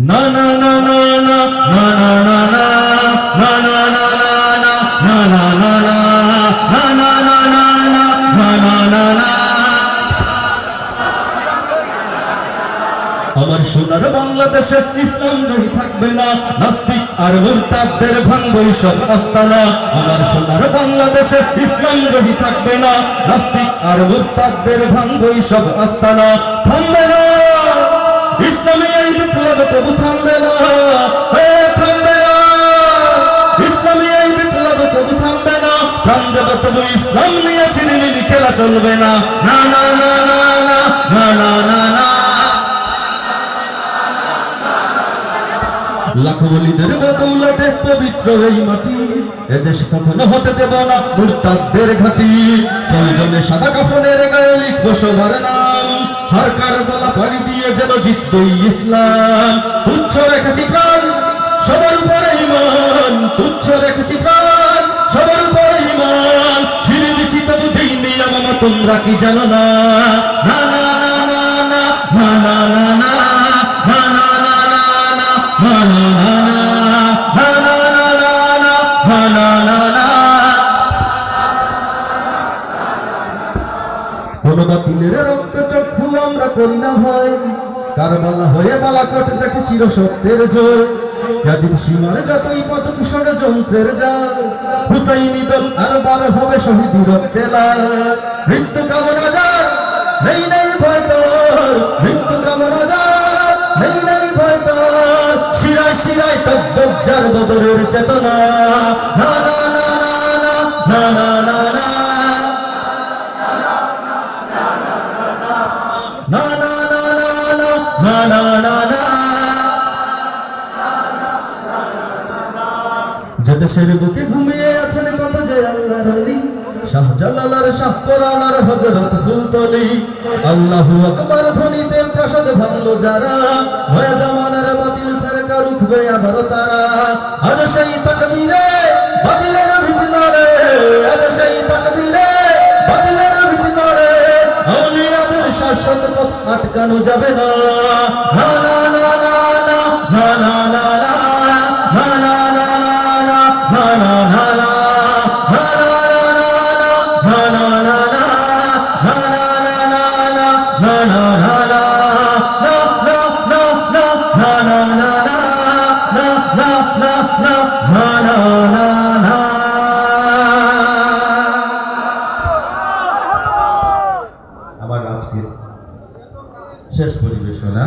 না না না না না না না না আমার সোনার বাংলাদেশে ইসলাম থাকবে না নাস্তিক আর ভাঙবই সব আস্তানা আমার সোনার বাংলাদেশে ইসলাম থাকবে না নাস্তিক আর ভাঙবই সব আস্তানা থামবে না ইসলামী তবু থামবে না। থামবে না। এই বিপ্লব থামবে না। প্রাণ দেব তবু ইসলাম নিয়ে ছিনিমিনি খেলা চলবে না। না না না না না না না না না। লাখো বলিদের বদৌলতে পবিত্র এই মাটি। এদেশ কখনো হতে দেব না, মুরতাদদের ঘাটি। প্রয়োজনে সাদা কাফনের গায়ে লিখব সবার নাম। হার কার গলা পাড়ি দিয়ে যেন জিতবই ইসলাম তুচ্ছ রেখেছি প্রাণ সবার উপরে ইমান তুচ্ছ রেখেছি প্রাণ সবার উপরে ইমান ছিঁড়ে দিচ্ছি তবু দিইনি আমা তোমরা কি জানো না না না না না না না না না না না না না না না না না না কোন বাতিলের রক্ত না ভয় কারবালা হয়ে বালাকট দেখে চির সত্যের জয়। সীমার যতই কুশল যন্ত্রের জাল, হুসাইনি দল আর বার হবে মৃত্যু কামনা নেই নেই ভয় তোর। মৃত্যু কামনা নেই নেই ভয় তোর। শিরায় শিরায় বদরের চেতনা। না না না না না না না না না না না। যে দেশের বুকে ঘুমিয়ে আছেন কত যে আল্লাহর আলী শাহজালালার শাহ কোরআনার হযরত ফুলতলি। আল্লাহু আকবার ধ্বনিতে প্রসাদ ভাঙলো যারা। হয়ে জামানার বাতিল ফেরকা রুখবে আবার তারা। আজ সেই তাকবীরে আটকানো যাবে না না না না না না না না না না শেষ পরিবেশনা